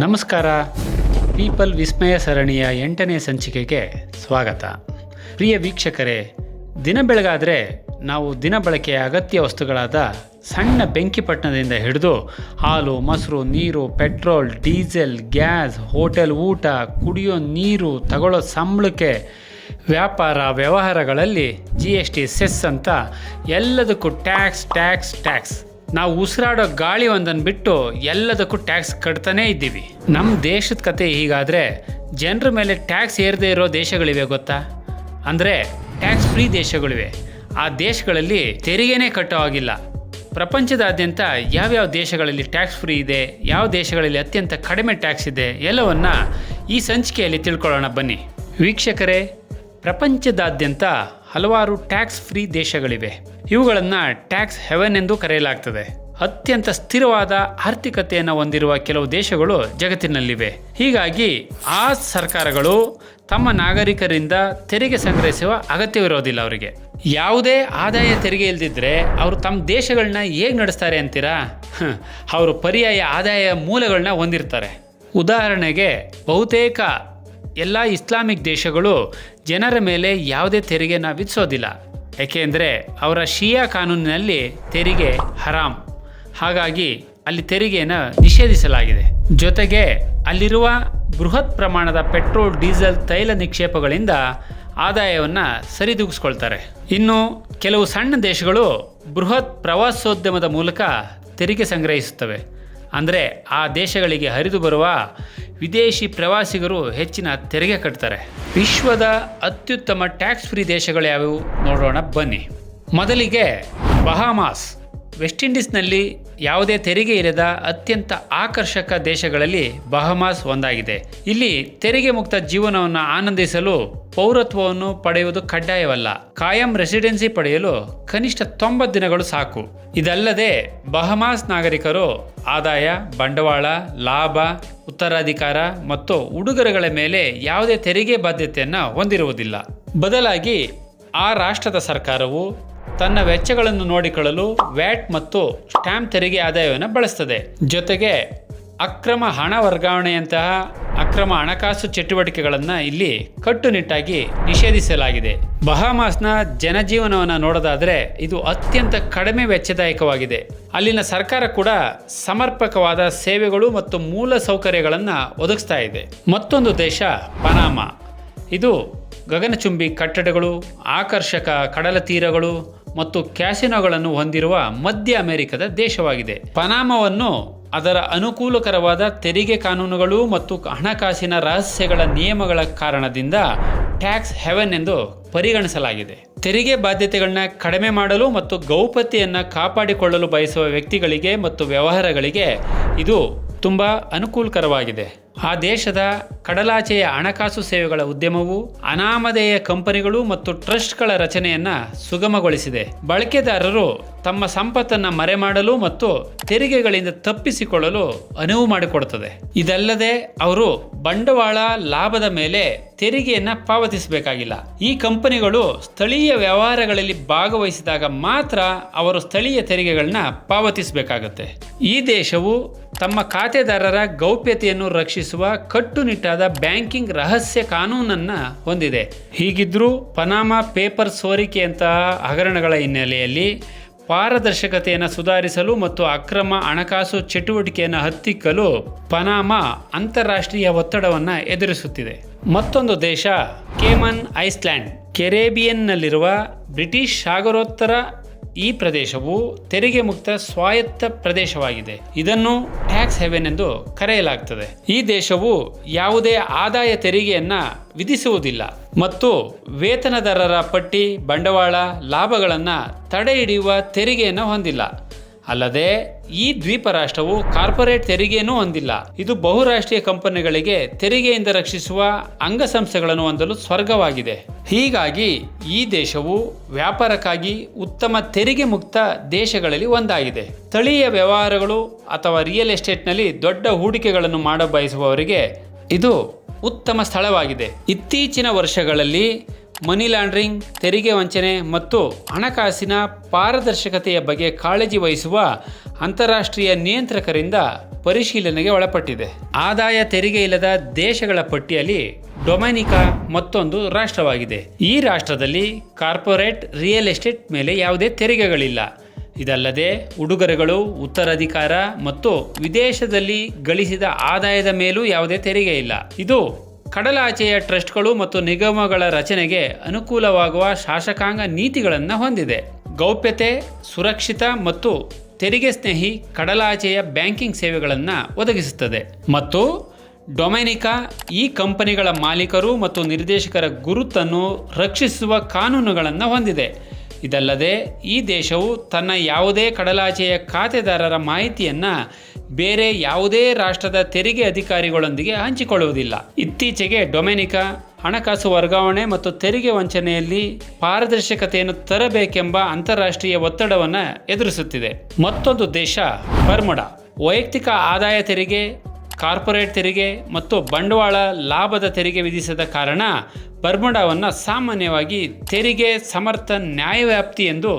ನಮಸ್ಕಾರ. ಪೀಪಲ್ ವಿಸ್ಮಯ ಸರಣಿಯ ಎಂಟನೇ ಸಂಚಿಕೆಗೆ ಸ್ವಾಗತ. ಪ್ರಿಯ ವೀಕ್ಷಕರೇ, ದಿನ ಬೆಳಗಾದರೆ ನಾವು ದಿನ ಬಳಕೆಯ ಅಗತ್ಯ ವಸ್ತುಗಳಾದ ಸಣ್ಣ ಬೆಂಕಿಪಟ್ಟಣದಿಂದ ಹಿಡಿದು ಹಾಲು, ಮೊಸರು, ನೀರು, ಪೆಟ್ರೋಲ್, ಡೀಸೆಲ್, ಗ್ಯಾಸ್, ಹೋಟೆಲ್, ಊಟ, ಕುಡಿಯೋ ನೀರು, ತಗೊಳ್ಳೋ ಸಂಬಳಕ್ಕೆ ವ್ಯಾಪಾರ ವ್ಯವಹಾರಗಳಲ್ಲಿ ಜಿ ಎಸ್ ಟಿ ಸೆಸ್ ಅಂತ ಎಲ್ಲದಕ್ಕೂ ಟ್ಯಾಕ್ಸ್ ಟ್ಯಾಕ್ಸ್ ಟ್ಯಾಕ್ಸ್. ನಾವು ಉಸಿರಾಡೋ ಗಾಳಿ ಒಂದನ್ನು ಬಿಟ್ಟು ಎಲ್ಲದಕ್ಕೂ ಟ್ಯಾಕ್ಸ್ ಕಟ್ತಾನೇ ಇದ್ದೀವಿ. ನಮ್ಮ ದೇಶದ ಕತೆ ಹೀಗಾದರೆ ಜನರ ಮೇಲೆ ಟ್ಯಾಕ್ಸ್ ಏರದೇ ಇರೋ ದೇಶಗಳಿವೆ ಗೊತ್ತಾ? ಅಂದರೆ ಟ್ಯಾಕ್ಸ್ ಫ್ರೀ ದೇಶಗಳಿವೆ. ಆ ದೇಶಗಳಲ್ಲಿ ತೆರಿಗೆನೇ ಕಟ್ಟೋ ಆಗಿಲ್ಲ ಪ್ರಪಂಚದಾದ್ಯಂತ ಯಾವ್ಯಾವ ದೇಶಗಳಲ್ಲಿ ಟ್ಯಾಕ್ಸ್ ಫ್ರೀ ಇದೆ, ಯಾವ ದೇಶಗಳಲ್ಲಿ ಅತ್ಯಂತ ಕಡಿಮೆ ಟ್ಯಾಕ್ಸ್ ಇದೆ ಎಲ್ಲವನ್ನ ಈ ಸಂಚಿಕೆಯಲ್ಲಿ ತಿಳ್ಕೊಳ್ಳೋಣ ಬನ್ನಿ. ವೀಕ್ಷಕರೇ, ಪ್ರಪಂಚದಾದ್ಯಂತ ಹಲವಾರು ಟ್ಯಾಕ್ಸ್ ಫ್ರೀ ದೇಶಗಳಿವೆ. ಇವುಗಳನ್ನು ಟ್ಯಾಕ್ಸ್ ಹೆವೆನ್ ಎಂದು ಕರೆಯಲಾಗ್ತದೆ. ಅತ್ಯಂತ ಸ್ಥಿರವಾದ ಆರ್ಥಿಕತೆಯನ್ನು ಹೊಂದಿರುವ ಕೆಲವು ದೇಶಗಳು ಜಗತ್ತಿನಲ್ಲಿವೆ. ಹೀಗಾಗಿ ಆ ಸರ್ಕಾರಗಳು ತಮ್ಮ ನಾಗರಿಕರಿಂದ ತೆರಿಗೆ ಸಂಗ್ರಹಿಸುವ ಅಗತ್ಯವಿರೋದಿಲ್ಲ ಅವರಿಗೆ. ಯಾವುದೇ ಆದಾಯ ತೆರಿಗೆ ಇಲ್ದಿದ್ರೆ ಅವರು ತಮ್ಮ ದೇಶಗಳನ್ನ ಹೇಗೆ ನಡೆಸ್ತಾರೆ ಅಂತೀರಾ? ಅವರು ಪರ್ಯಾಯ ಆದಾಯ ಮೂಲಗಳನ್ನ ಹೊಂದಿರ್ತಾರೆ. ಉದಾಹರಣೆಗೆ ಬಹುತೇಕ ಎಲ್ಲ ಇಸ್ಲಾಮಿಕ್ ದೇಶಗಳು ಜನರ ಮೇಲೆ ಯಾವುದೇ ತೆರಿಗೆನ ವಿಧಿಸೋದಿಲ್ಲ. ಏಕೆಂದರೆ ಅವರ ಶಿಯಾ ಕಾನೂನಿನಲ್ಲಿ ತೆರಿಗೆ ಹರಾಮ್. ಹಾಗಾಗಿ ಅಲ್ಲಿ ತೆರಿಗೆಯನ್ನು ನಿಷೇಧಿಸಲಾಗಿದೆ. ಜೊತೆಗೆ ಅಲ್ಲಿರುವ ಬೃಹತ್ ಪ್ರಮಾಣದ ಪೆಟ್ರೋಲ್, ಡೀಸೆಲ್, ತೈಲ ನಿಕ್ಷೇಪಗಳಿಂದ ಆದಾಯವನ್ನು ಸರಿದೂಗಿಸ್ಕೊಳ್ತಾರೆ. ಇನ್ನು ಕೆಲವು ಸಣ್ಣ ದೇಶಗಳು ಬೃಹತ್ ಪ್ರವಾಸೋದ್ಯಮದ ಮೂಲಕ ತೆರಿಗೆ ಸಂಗ್ರಹಿಸುತ್ತವೆ. ಅಂದರೆ ಆ ದೇಶಗಳಿಗೆ ಹರಿದು ಬರುವ ವಿದೇಶಿ ಪ್ರವಾಸಿಗರು ಹೆಚ್ಚಿನ ತೆರಿಗೆ ಕಟ್ತಾರೆ. ವಿಶ್ವದ ಅತ್ಯುತ್ತಮ ಟ್ಯಾಕ್ಸ್ ಫ್ರೀ ದೇಶಗಳು ಯಾವುವು? ನೋಡೋಣ ಬನ್ನಿ. ಮೊದಲಿಗೆ ಬಹಾಮಾಸ್ ವೆಸ್ಟ್ ಇಂಡೀಸ್ನಲ್ಲಿ ಯಾವುದೇ ತೆರಿಗೆ ಇಲ್ಲದ ಅತ್ಯಂತ ಆಕರ್ಷಕ ದೇಶಗಳಲ್ಲಿ ಬಹಮಾಸ್ ಒಂದಾಗಿದೆ. ಇಲ್ಲಿ ತೆರಿಗೆ ಮುಕ್ತ ಜೀವನವನ್ನು ಆನಂದಿಸಲು ಪೌರತ್ವವನ್ನು ಪಡೆಯುವುದು ಕಡ್ಡಾಯವಲ್ಲ. ಕಾಯಂ ರೆಸಿಡೆನ್ಸಿ ಪಡೆಯಲು ಕನಿಷ್ಠ ತೊಂಬತ್ತು ದಿನಗಳು ಸಾಕು. ಇದಲ್ಲದೆ ಬಹಮಾಸ್ ನಾಗರಿಕರು ಆದಾಯ, ಬಂಡವಾಳ, ಲಾಭ, ಉತ್ತರಾಧಿಕಾರ ಮತ್ತು ಉಡುಗೊರೆಗಳ ಮೇಲೆ ಯಾವುದೇ ತೆರಿಗೆ ಬಾಧ್ಯತೆಯನ್ನು ಹೊಂದಿರುವುದಿಲ್ಲ. ಬದಲಾಗಿ ಆ ರಾಷ್ಟ್ರದ ಸರ್ಕಾರವು ತನ್ನ ವೆಚ್ಚಗಳನ್ನು ನೋಡಿಕೊಳ್ಳಲು ವ್ಯಾಟ್ ಮತ್ತು ಸ್ಟ್ಯಾಂಪ್ ತೆರಿಗೆ ಆದಾಯವನ್ನು ಬಳಸ್ತದೆ. ಜೊತೆಗೆ ಅಕ್ರಮ ಹಣ ವರ್ಗಾವಣೆಯಂತಹ ಅಕ್ರಮ ಹಣಕಾಸು ಚಟುವಟಿಕೆಗಳನ್ನು ಇಲ್ಲಿ ಕಟ್ಟುನಿಟ್ಟಾಗಿ ನಿಷೇಧಿಸಲಾಗಿದೆ. ಬಹಾಮಾಸ್ನ ಜನಜೀವನವನ್ನು ನೋಡೋದಾದರೆ ಇದು ಅತ್ಯಂತ ಕಡಿಮೆ ವೆಚ್ಚದಾಯಕವಾಗಿದೆ. ಅಲ್ಲಿನ ಸರ್ಕಾರ ಕೂಡ ಸಮರ್ಪಕವಾದ ಸೇವೆಗಳು ಮತ್ತು ಮೂಲ ಸೌಕರ್ಯಗಳನ್ನು ಒದಗಿಸ್ತಾ ಇದೆ. ಮತ್ತೊಂದು ದೇಶ, ಪನಾಮ. ಇದು ಗಗನಚುಂಬಿ ಕಟ್ಟಡಗಳು, ಆಕರ್ಷಕ ಕಡಲ ತೀರಗಳು ಮತ್ತು ಕ್ಯಾಸಿನೋಗಳನ್ನು ಹೊಂದಿರುವ ಮಧ್ಯ ಅಮೆರಿಕದ ದೇಶವಾಗಿದೆ. ಪನಾಮವನ್ನು ಅದರ ಅನುಕೂಲಕರವಾದ ತೆರಿಗೆ ಕಾನೂನುಗಳು ಮತ್ತು ಹಣಕಾಸಿನ ರಹಸ್ಯಗಳ ನಿಯಮಗಳ ಕಾರಣದಿಂದ ಟ್ಯಾಕ್ಸ್ ಹೆವೆನ್ ಎಂದು ಪರಿಗಣಿಸಲಾಗಿದೆ. ತೆರಿಗೆ ಬಾಧ್ಯತೆಗಳನ್ನ ಕಡಿಮೆ ಮಾಡಲು ಮತ್ತು ಗೌಪ್ಯತೆಯನ್ನು ಕಾಪಾಡಿಕೊಳ್ಳಲು ಬಯಸುವ ವ್ಯಕ್ತಿಗಳಿಗೆ ಮತ್ತು ವ್ಯವಹಾರಗಳಿಗೆ ಇದು ತುಂಬ ಅನುಕೂಲಕರವಾಗಿದೆ. ಆ ದೇಶದ ಕಡಲಾಚೆಯ ಹಣಕಾಸು ಸೇವೆಗಳ ಉದ್ಯಮವು ಅನಾಮಧೇಯ ಕಂಪನಿಗಳು ಮತ್ತು ಟ್ರಸ್ಟ್ಗಳ ರಚನೆಯನ್ನ ಸುಗಮಗೊಳಿಸಿದೆ. ಬಳಕೆದಾರರು ತಮ್ಮ ಸಂಪತ್ತನ್ನು ಮರೆಮಾಡಲು ಮತ್ತು ತೆರಿಗೆಗಳಿಂದ ತಪ್ಪಿಸಿಕೊಳ್ಳಲು ಅನುವು ಮಾಡಿಕೊಡುತ್ತದೆ. ಇದಲ್ಲದೆ ಅವರು ಬಂಡವಾಳ ಲಾಭದ ಮೇಲೆ ತೆರಿಗೆಯನ್ನ ಪಾವತಿಸಬೇಕಾಗಿಲ್ಲ. ಈ ಕಂಪನಿಗಳು ಸ್ಥಳೀಯ ವ್ಯವಹಾರಗಳಲ್ಲಿ ಭಾಗವಹಿಸಿದಾಗ ಮಾತ್ರ ಅವರು ಸ್ಥಳೀಯ ತೆರಿಗೆಗಳನ್ನ ಪಾವತಿಸಬೇಕಾಗತ್ತೆ. ಈ ದೇಶವು ತಮ್ಮ ಖಾತೆದಾರರ ಗೌಪ್ಯತೆಯನ್ನು ರಕ್ಷಿಸುವ ಕಟ್ಟುನಿಟ್ಟಾದ ಬ್ಯಾಂಕಿಂಗ್ ರಹಸ್ಯ ಕಾನೂನನ್ನು ಹೊಂದಿದೆ. ಹೀಗಿದ್ದರೂ ಪನಾಮಾ ಪೇಪರ್ ಸೋರಿಕೆಯಂತಹ ಹಗರಣಗಳ ಹಿನ್ನೆಲೆಯಲ್ಲಿ ಪಾರದರ್ಶಕತೆಯನ್ನು ಸುಧಾರಿಸಲು ಮತ್ತು ಅಕ್ರಮ ಹಣಕಾಸು ಚಟುವಟಿಕೆಯನ್ನು ಹತ್ತಿಕ್ಕಲು ಪನಾಮಾ ಅಂತಾರಾಷ್ಟ್ರೀಯ ಒತ್ತಡವನ್ನು ಎದುರಿಸುತ್ತಿದೆ. ಮತ್ತೊಂದು ದೇಶ ಕೇಮನ್ ಐಸ್ಲ್ಯಾಂಡ್ ಕೆರೇಬಿಯನ್ನಲ್ಲಿರುವ ಬ್ರಿಟಿಷ್ ಸಾಗರೋತ್ತರ ಈ ಪ್ರದೇಶವು ತೆರಿಗೆ ಮುಕ್ತ ಸ್ವಾಯತ್ತ ಪ್ರದೇಶವಾಗಿದೆ. ಇದನ್ನು ಟ್ಯಾಕ್ಸ್ ಹೆವೆನ್ ಎಂದು ಕರೆಯಲಾಗ್ತದೆ. ಈ ದೇಶವು ಯಾವುದೇ ಆದಾಯ ತೆರಿಗೆಯನ್ನ ವಿಧಿಸುವುದಿಲ್ಲ ಮತ್ತು ವೇತನದಾರರ ಪಟ್ಟಿ, ಬಂಡವಾಳ, ಲಾಭಗಳನ್ನು ತಡೆ ಹಿಡಿಯುವ ತೆರಿಗೆಯನ್ನು ಹೊಂದಿಲ್ಲ. ಅಲ್ಲದೆ ಈ ದ್ವೀಪ ರಾಷ್ಟ್ರವು ಕಾರ್ಪೊರೇಟ್ ತೆರಿಗೆಯನ್ನು ಹೊಂದಿಲ್ಲ. ಇದು ಬಹುರಾಷ್ಟ್ರೀಯ ಕಂಪನಿಗಳಿಗೆ ತೆರಿಗೆಯಿಂದ ರಕ್ಷಿಸುವ ಅಂಗಸಂಸ್ಥೆಗಳನ್ನು ಹೊಂದಲು ಸ್ವರ್ಗವಾಗಿದೆ. ಹೀಗಾಗಿ ಈ ದೇಶವು ವ್ಯಾಪಾರಕ್ಕಾಗಿ ಉತ್ತಮ ತೆರಿಗೆ ಮುಕ್ತ ದೇಶಗಳಲ್ಲಿ ಒಂದಾಗಿದೆ. ಸ್ಥಳೀಯ ವ್ಯವಹಾರಗಳು ಅಥವಾ ರಿಯಲ್ ಎಸ್ಟೇಟ್ನಲ್ಲಿ ದೊಡ್ಡ ಹೂಡಿಕೆಗಳನ್ನು ಮಾಡ ಬಯಸುವವರಿಗೆ ಇದು ಉತ್ತಮ ಸ್ಥಳವಾಗಿದೆ. ಇತ್ತೀಚಿನ ವರ್ಷಗಳಲ್ಲಿ ಮನಿ ಲಾಂಡ್ರಿಂಗ್, ತೆರಿಗೆ ವಂಚನೆ ಮತ್ತು ಹಣಕಾಸಿನ ಪಾರದರ್ಶಕತೆಯ ಬಗ್ಗೆ ಕಾಳಜಿ ವಹಿಸುವ ಅಂತಾರಾಷ್ಟ್ರೀಯ ನಿಯಂತ್ರಕರಿಂದ ಪರಿಶೀಲನೆಗೆ ಒಳಪಟ್ಟಿದೆ. ಆದಾಯ ತೆರಿಗೆ ಇಲ್ಲದ ದೇಶಗಳ ಪಟ್ಟಿಯಲ್ಲಿ ಡೊಮೈನಿಕಾ ಮತ್ತೊಂದು ರಾಷ್ಟ್ರವಾಗಿದೆ. ಈ ರಾಷ್ಟ್ರದಲ್ಲಿ ಕಾರ್ಪೊರೇಟ್ ರಿಯಲ್ ಎಸ್ಟೇಟ್ ಮೇಲೆ ಯಾವುದೇ ತೆರಿಗೆಗಳಿಲ್ಲ. ಇದಲ್ಲದೆ ಉಡುಗೊರೆಗಳು, ಉತ್ತರಾಧಿಕಾರ ಮತ್ತು ವಿದೇಶದಲ್ಲಿ ಗಳಿಸಿದ ಆದಾಯದ ಮೇಲೂ ಯಾವುದೇ ತೆರಿಗೆ ಇಲ್ಲ. ಇದು ಕಡಲಾಚೆಯ ಟ್ರಸ್ಟ್ಗಳು ಮತ್ತು ನಿಗಮಗಳ ರಚನೆಗೆ ಅನುಕೂಲವಾಗುವ ಶಾಸಕಾಂಗ ನೀತಿಗಳನ್ನು ಹೊಂದಿದೆ. ಗೌಪ್ಯತೆ, ಸುರಕ್ಷಿತ ಮತ್ತು ತೆರಿಗೆ ಸ್ನೇಹಿ ಕಡಲಾಚೆಯ ಬ್ಯಾಂಕಿಂಗ್ ಸೇವೆಗಳನ್ನು ಒದಗಿಸುತ್ತದೆ. ಮತ್ತು ಡೊಮೆನಿಕಾ ಈ ಕಂಪನಿಗಳ ಮಾಲೀಕರು ಮತ್ತು ನಿರ್ದೇಶಕರ ಗುರುತನ್ನು ರಕ್ಷಿಸುವ ಕಾನೂನುಗಳನ್ನು ಹೊಂದಿದೆ. ಇದಲ್ಲದೆ ಈ ದೇಶವು ತನ್ನ ಯಾವುದೇ ಕಡಲಾಚೆಯ ಖಾತೆದಾರರ ಮಾಹಿತಿಯನ್ನು ಬೇರೆ ಯಾವುದೇ ರಾಷ್ಟ್ರದ ತೆರಿಗೆ ಅಧಿಕಾರಿಗಳೊಂದಿಗೆ ಹಂಚಿಕೊಳ್ಳುವುದಿಲ್ಲ. ಇತ್ತೀಚೆಗೆ ಡೊಮೆನಿಕಾ ಹಣಕಾಸು ವರ್ಗಾವಣೆ ಮತ್ತು ತೆರಿಗೆ ವಂಚನೆಯಲ್ಲಿ ಪಾರದರ್ಶಕತೆಯನ್ನು ತರಬೇಕೆಂಬ ಅಂತಾರಾಷ್ಟ್ರೀಯ ಒತ್ತಡವನ್ನು ಎದುರಿಸುತ್ತಿದೆ. ಮತ್ತೊಂದು ದೇಶ ಬರ್ಮುಡಾ. ವೈಯಕ್ತಿಕ ಆದಾಯ ತೆರಿಗೆ ಕಾರ್ಪೊರೇಟ್ ತೆರಿಗೆ ಮತ್ತು ಬಂಡವಾಳ ಲಾಭದ ತೆರಿಗೆ ವಿಧಿಸದ ಕಾರಣ ಬರ್ಮುಡಾವನ್ನು ಸಾಮಾನ್ಯವಾಗಿ ತೆರಿಗೆ ಸಮರ್ಥ ನ್ಯಾಯವ್ಯಾಪ್ತಿ ಎಂದು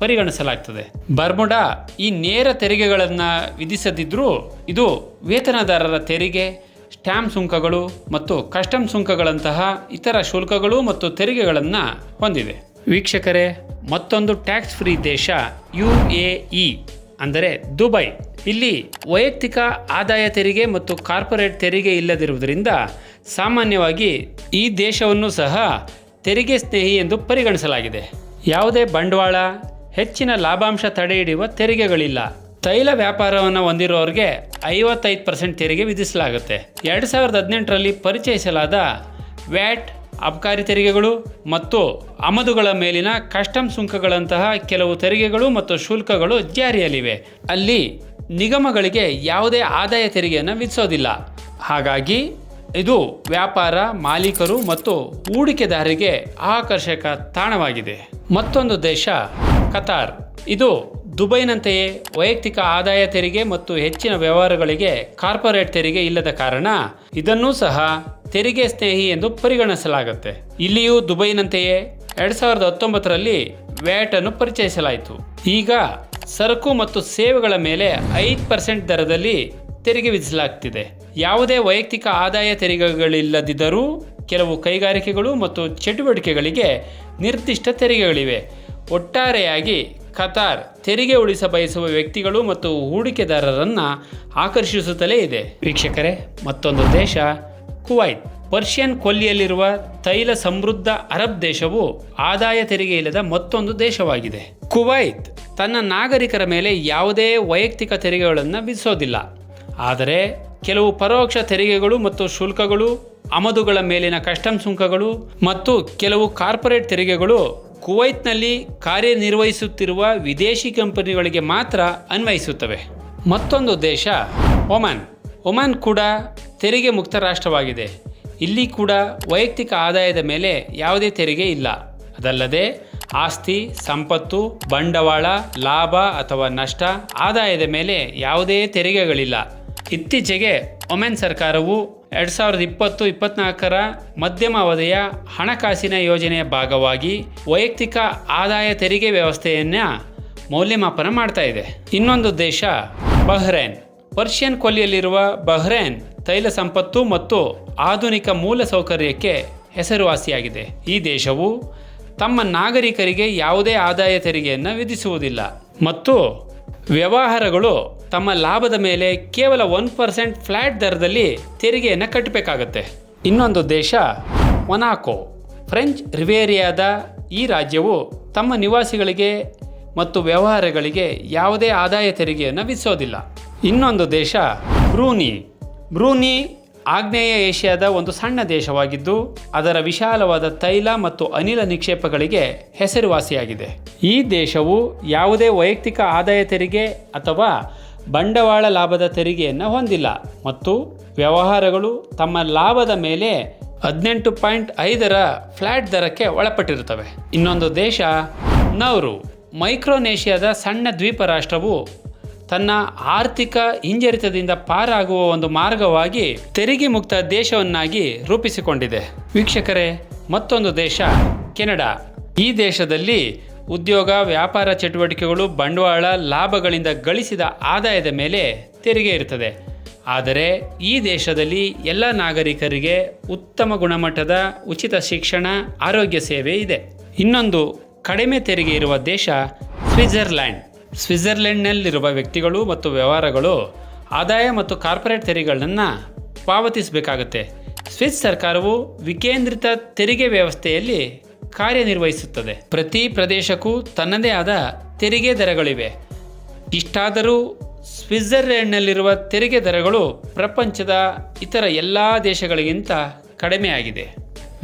ಪರಿಗಣಿಸಲಾಗ್ತದೆ. ಬರ್ಮುಡಾ ಈ ನೇರ ತೆರಿಗೆಗಳನ್ನು ವಿಧಿಸದಿದ್ದರೂ ಇದು ವೇತನದಾರರ ತೆರಿಗೆ, ಸ್ಟ್ಯಾಂಪ್ ಸುಂಕಗಳು ಮತ್ತು ಕಸ್ಟಮ್ ಸುಂಕಗಳಂತಹ ಇತರ ಶುಲ್ಕಗಳು ಮತ್ತು ತೆರಿಗೆಗಳನ್ನು ಹೊಂದಿದೆ. ವೀಕ್ಷಕರೇ, ಮತ್ತೊಂದು ಟ್ಯಾಕ್ಸ್ ಫ್ರೀ ದೇಶ, ಯು ಎ ಇ, ಅಂದರೆ ದುಬೈ. ಇಲ್ಲಿ ವೈಯಕ್ತಿಕ ಆದಾಯ ತೆರಿಗೆ ಮತ್ತು ಕಾರ್ಪೊರೇಟ್ ತೆರಿಗೆ ಇಲ್ಲದಿರುವುದರಿಂದ ಸಾಮಾನ್ಯವಾಗಿ ಈ ದೇಶವನ್ನು ಸಹ ತೆರಿಗೆ ಸ್ನೇಹಿ ಎಂದು ಪರಿಗಣಿಸಲಾಗಿದೆ. ಯಾವುದೇ ಬಂಡವಾಳ, ಹೆಚ್ಚಿನ ಲಾಭಾಂಶ ತಡೆಹಿಡಿಯುವ ತೆರಿಗೆಗಳಿಲ್ಲ. ತೈಲ ವ್ಯಾಪಾರವನ್ನು ಹೊಂದಿರುವವರಿಗೆ ಐವತ್ತೈದು ಪರ್ಸೆಂಟ್ ತೆರಿಗೆ ವಿಧಿಸಲಾಗುತ್ತೆ. ಎರಡು ಸಾವಿರದ ಹದಿನೆಂಟರಲ್ಲಿ ಪರಿಚಯಿಸಲಾದ ವ್ಯಾಟ್, ಅಬ್ಕಾರಿ ತೆರಿಗೆಗಳು ಮತ್ತು ಆಮದುಗಳ ಮೇಲಿನ ಕಸ್ಟಮ್ ಸುಂಕಗಳಂತಹ ಕೆಲವು ತೆರಿಗೆಗಳು ಮತ್ತು ಶುಲ್ಕಗಳು ಜಾರಿಯಲ್ಲಿವೆ. ಅಲ್ಲಿ ನಿಗಮಗಳಿಗೆ ಯಾವುದೇ ಆದಾಯ ತೆರಿಗೆಯನ್ನು ವಿಧಿಸೋದಿಲ್ಲ. ಹಾಗಾಗಿ ಇದು ವ್ಯಾಪಾರ, ಮಾಲೀಕರು ಮತ್ತು ಹೂಡಿಕೆದಾರರಿಗೆ ಆಕರ್ಷಕ ತಾಣವಾಗಿದೆ. ಮತ್ತೊಂದು ದೇಶ, ಕತಾರ್. ಇದು ದುಬೈನಂತೆಯೇ ವೈಯಕ್ತಿಕ ಆದಾಯ ತೆರಿಗೆ ಮತ್ತು ಹೆಚ್ಚಿನ ವ್ಯವಹಾರಗಳಿಗೆ ಕಾರ್ಪೊರೇಟ್ ತೆರಿಗೆ ಇಲ್ಲದ ಕಾರಣ ಇದನ್ನೂ ಸಹ ತೆರಿಗೆ ಸ್ನೇಹಿ ಎಂದು ಪರಿಗಣಿಸಲಾಗುತ್ತೆ. ಇಲ್ಲಿಯೂ ದುಬೈನಂತೆಯೇ ಎರಡು ಸಾವಿರದ ಹತ್ತೊಂಬತ್ತರಲ್ಲಿ ವ್ಯಾಟ್ ಅನ್ನು ಪರಿಚಯಿಸಲಾಯಿತು. ಈಗ ಸರಕು ಮತ್ತು ಸೇವೆಗಳ ಮೇಲೆ ಐದು ಪರ್ಸೆಂಟ್ ದರದಲ್ಲಿ ತೆರಿಗೆ ವಿಧಿಸಲಾಗ್ತಿದೆ. ಯಾವುದೇ ವೈಯಕ್ತಿಕ ಆದಾಯ ತೆರಿಗೆಗಳಿಲ್ಲದಿದ್ದರೂ ಕೆಲವು ಕೈಗಾರಿಕೆಗಳು ಮತ್ತು ಚಟುವಟಿಕೆಗಳಿಗೆ ನಿರ್ದಿಷ್ಟ ತೆರಿಗೆಗಳಿವೆ. ಒಟ್ಟಾರೆಯಾಗಿ ಕತಾರ್ ತೆರಿಗೆ ಉಳಿಸ ಬಯಸುವ ವ್ಯಕ್ತಿಗಳು ಮತ್ತು ಹೂಡಿಕೆದಾರರನ್ನು ಆಕರ್ಷಿಸುತ್ತಲೇ ಇದೆ. ವೀಕ್ಷಕರೇ, ಮತ್ತೊಂದು ದೇಶ, ಕುವೈತ್. ಪರ್ಷಿಯನ್ ಕೊಲ್ಲಿಯಲ್ಲಿರುವ ತೈಲ ಸಮೃದ್ಧ ಅರಬ್ ದೇಶವು ಆದಾಯ ತೆರಿಗೆ ಇಲ್ಲದ ಮತ್ತೊಂದು ದೇಶವಾಗಿದೆ. ಕುವೈತ್ ತನ್ನ ನಾಗರಿಕರ ಮೇಲೆ ಯಾವುದೇ ವೈಯಕ್ತಿಕ ತೆರಿಗೆಗಳನ್ನು ವಿಧಿಸೋದಿಲ್ಲ. ಆದರೆ ಕೆಲವು ಪರೋಕ್ಷ ತೆರಿಗೆಗಳು ಮತ್ತು ಶುಲ್ಕಗಳು, ಆಮದುಗಳ ಮೇಲಿನ ಕಸ್ಟಮ್ ಸುಂಕಗಳು ಮತ್ತು ಕೆಲವು ಕಾರ್ಪೊರೇಟ್ ತೆರಿಗೆಗಳು ಕುವೈತ್ನಲ್ಲಿ ಕಾರ್ಯನಿರ್ವಹಿಸುತ್ತಿರುವ ವಿದೇಶಿ ಕಂಪನಿಗಳಿಗೆ ಮಾತ್ರ ಅನ್ವಯಿಸುತ್ತವೆ. ಮತ್ತೊಂದು ದೇಶ, ಒಮಾನ್. ಒಮಾನ್ ಕೂಡ ತೆರಿಗೆ ಮುಕ್ತ ರಾಷ್ಟ್ರವಾಗಿದೆ. ಇಲ್ಲಿ ಕೂಡ ವೈಯಕ್ತಿಕ ಆದಾಯದ ಮೇಲೆ ಯಾವುದೇ ತೆರಿಗೆ ಇಲ್ಲ. ಅದಲ್ಲದೆ ಆಸ್ತಿ, ಸಂಪತ್ತು, ಬಂಡವಾಳ, ಲಾಭ ಅಥವಾ ನಷ್ಟ ಆದಾಯದ ಮೇಲೆ ಯಾವುದೇ ತೆರಿಗೆಗಳಿಲ್ಲ. ಇತ್ತೀಚೆಗೆ ಒಮೆನ್ ಸರ್ಕಾರವು ಎರಡು ಸಾವಿರದ ಇಪ್ಪತ್ತು, ಇಪ್ಪತ್ನಾಲ್ಕರ ಮಧ್ಯಮ ಅವಧಿಯ ಹಣಕಾಸಿನ ಯೋಜನೆಯ ಭಾಗವಾಗಿ ವೈಯಕ್ತಿಕ ಆದಾಯ ತೆರಿಗೆ ವ್ಯವಸ್ಥೆಯನ್ನು ಮೌಲ್ಯಮಾಪನ ಮಾಡ್ತಾ ಇದೆ. ಇನ್ನೊಂದು ದೇಶ ಬಹ್ರೇನ್. ಪರ್ಷಿಯನ್ ಕೊಲ್ಲಿಯಲ್ಲಿರುವ ಬಹ್ರೇನ್ ತೈಲ ಸಂಪತ್ತು ಮತ್ತು ಆಧುನಿಕ ಮೂಲಸೌಕರ್ಯಕ್ಕೆ ಹೆಸರುವಾಸಿಯಾಗಿದೆ. ಈ ದೇಶವು ತಮ್ಮ ನಾಗರಿಕರಿಗೆ ಯಾವುದೇ ಆದಾಯ ತೆರಿಗೆಯನ್ನು ವಿಧಿಸುವುದಿಲ್ಲ. ಮತ್ತು ವ್ಯವಹಾರಗಳು ತಮ್ಮ ಲಾಭದ ಮೇಲೆ ಕೇವಲ ಒನ್ ಪರ್ಸೆಂಟ್ ಫ್ಲ್ಯಾಟ್ ದರದಲ್ಲಿ ತೆರಿಗೆಯನ್ನು ಕಟ್ಟಬೇಕಾಗತ್ತೆ. ಇನ್ನೊಂದು ದೇಶ ಒನಾಕೋ ಫ್ರೆಂಚ್ ರಿವೇರಿಯಾದ ಈ ರಾಜ್ಯವು ತಮ್ಮ ನಿವಾಸಿಗಳಿಗೆ ಮತ್ತು ವ್ಯವಹಾರಗಳಿಗೆ ಯಾವುದೇ ಆದಾಯ ತೆರಿಗೆಯನ್ನು ವಿಧಿಸೋದಿಲ್ಲ. ಇನ್ನೊಂದು ದೇಶ, ಬ್ರೂನಿ. ಬ್ರೂನಿ ಆಗ್ನೇಯ ಏಷ್ಯಾದ ಒಂದು ಸಣ್ಣ ದೇಶವಾಗಿದ್ದು, ಅದರ ವಿಶಾಲವಾದ ತೈಲ ಮತ್ತು ಅನಿಲ ನಿಕ್ಷೇಪಗಳಿಗೆ ಹೆಸರುವಾಸಿಯಾಗಿದೆ. ಈ ದೇಶವು ಯಾವುದೇ ವೈಯಕ್ತಿಕ ಆದಾಯ ತೆರಿಗೆ ಅಥವಾ ಬಂಡವಾಳ ಲಾಭದ ತೆರಿಗೆಯನ್ನು ಹೊಂದಿಲ್ಲ ಮತ್ತು ವ್ಯವಹಾರಗಳು ತಮ್ಮ ಲಾಭದ ಮೇಲೆ ಹದಿನೆಂಟು ಪಾಯಿಂಟ್ ಐದರ ಫ್ಲ್ಯಾಟ್ ದರಕ್ಕೆ ಒಳಪಟ್ಟಿರುತ್ತವೆ. ಇನ್ನೊಂದು ದೇಶ ನೌರು. ಮೈಕ್ರೋನೇಷಿಯಾದ ಸಣ್ಣ ದ್ವೀಪ ರಾಷ್ಟ್ರವು ತನ್ನ ಆರ್ಥಿಕ ಹಿಂಜರಿತದಿಂದ ಪಾರಾಗುವ ಒಂದು ಮಾರ್ಗವಾಗಿ ತೆರಿಗೆ ಮುಕ್ತ ದೇಶವನ್ನಾಗಿ ರೂಪಿಸಿಕೊಂಡಿದೆ. ವೀಕ್ಷಕರೇ, ಮತ್ತೊಂದು ದೇಶ, ಕೆನಡಾ. ಈ ದೇಶದಲ್ಲಿ ಉದ್ಯೋಗ, ವ್ಯಾಪಾರ ಚಟುವಟಿಕೆಗಳು, ಬಂಡವಾಳ ಲಾಭಗಳಿಂದ ಗಳಿಸಿದ ಆದಾಯದ ಮೇಲೆ ತೆರಿಗೆ ಇರುತ್ತದೆ. ಆದರೆ ಈ ದೇಶದಲ್ಲಿ ಎಲ್ಲ ನಾಗರಿಕರಿಗೆ ಉತ್ತಮ ಗುಣಮಟ್ಟದ ಉಚಿತ ಶಿಕ್ಷಣ, ಆರೋಗ್ಯ ಸೇವೆ ಇದೆ. ಇನ್ನೊಂದು ಕಡಿಮೆ ತೆರಿಗೆ ಇರುವ ದೇಶ ಸ್ವಿಟ್ಜರ್ಲ್ಯಾಂಡ್. ಸ್ವಿಟ್ಜರ್ಲೆಂಡ್ನಲ್ಲಿರುವ ವ್ಯಕ್ತಿಗಳು ಮತ್ತು ವ್ಯವಹಾರಗಳು, ಆದಾಯ ಮತ್ತು ಕಾರ್ಪೊರೇಟ್ ತೆರಿಗೆಗಳನ್ನು ಪಾವತಿಸಬೇಕಾಗುತ್ತೆ. ಸ್ವಿಸ್ ಸರ್ಕಾರವು ವಿಕೇಂದ್ರಿತ ತೆರಿಗೆ ವ್ಯವಸ್ಥೆಯಲ್ಲಿ ಕಾರ್ಯನಿರ್ವಹಿಸುತ್ತದೆ. ಪ್ರತಿ ಪ್ರದೇಶಕ್ಕೂ ತನ್ನದೇ ಆದ ತೆರಿಗೆ ದರಗಳಿವೆ. ಇಷ್ಟಾದರೂ ಸ್ವಿಟ್ಜರ್ಲೆಂಡ್ನಲ್ಲಿರುವ ತೆರಿಗೆ ದರಗಳು ಪ್ರಪಂಚದ ಇತರ ಎಲ್ಲ ದೇಶಗಳಿಗಿಂತ ಕಡಿಮೆಯಾಗಿದೆ.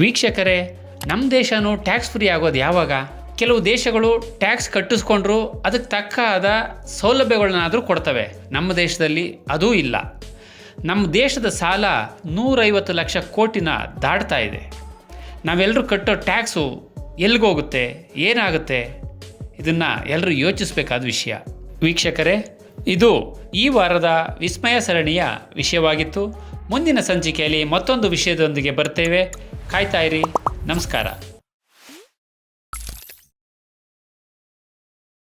ವೀಕ್ಷಕರೇ ನಮ್ಮ ದೇಶನೂ ಟ್ಯಾಕ್ಸ್ ಫ್ರೀ ಆಗೋದು ಯಾವಾಗ? ಕೆಲವು ದೇಶಗಳು ಟ್ಯಾಕ್ಸ್ ಕಟ್ಟಿಸ್ಕೊಂಡ್ರು ಅದಕ್ಕೆ ತಕ್ಕ ಆದ ಸೌಲಭ್ಯಗಳನ್ನಾದರೂ ಕೊಡ್ತವೆ. ನಮ್ಮ ದೇಶದಲ್ಲಿ ಅದೂ ಇಲ್ಲ. ನಮ್ಮ ದೇಶದ ಸಾಲ ನೂರೈವತ್ತು ಲಕ್ಷ ಕೋಟಿನ ದಾಟ್ತಾ ಇದೆ. ನಾವೆಲ್ಲರೂ ಕಟ್ಟೋ ಟ್ಯಾಕ್ಸು ಎಲ್ಲಿಗೋಗುತ್ತೆ ಏನಾಗುತ್ತೆ, ಇದನ್ನು ಎಲ್ಲರೂ ಯೋಚಿಸಬೇಕಾದ ವಿಷಯ. ವೀಕ್ಷಕರೇ, ಇದು ಈ ವಾರದ ವಿಸ್ಮಯ ಸರಣಿಯ ವಿಷಯವಾಗಿತ್ತು. ಮುಂದಿನ ಸಂಚಿಕೆಯಲ್ಲಿ ಮತ್ತೊಂದು ವಿಷಯದೊಂದಿಗೆ ಬರ್ತೇವೆ. ಕಾಯ್ತಾ ಇರಿ. ನಮಸ್ಕಾರ.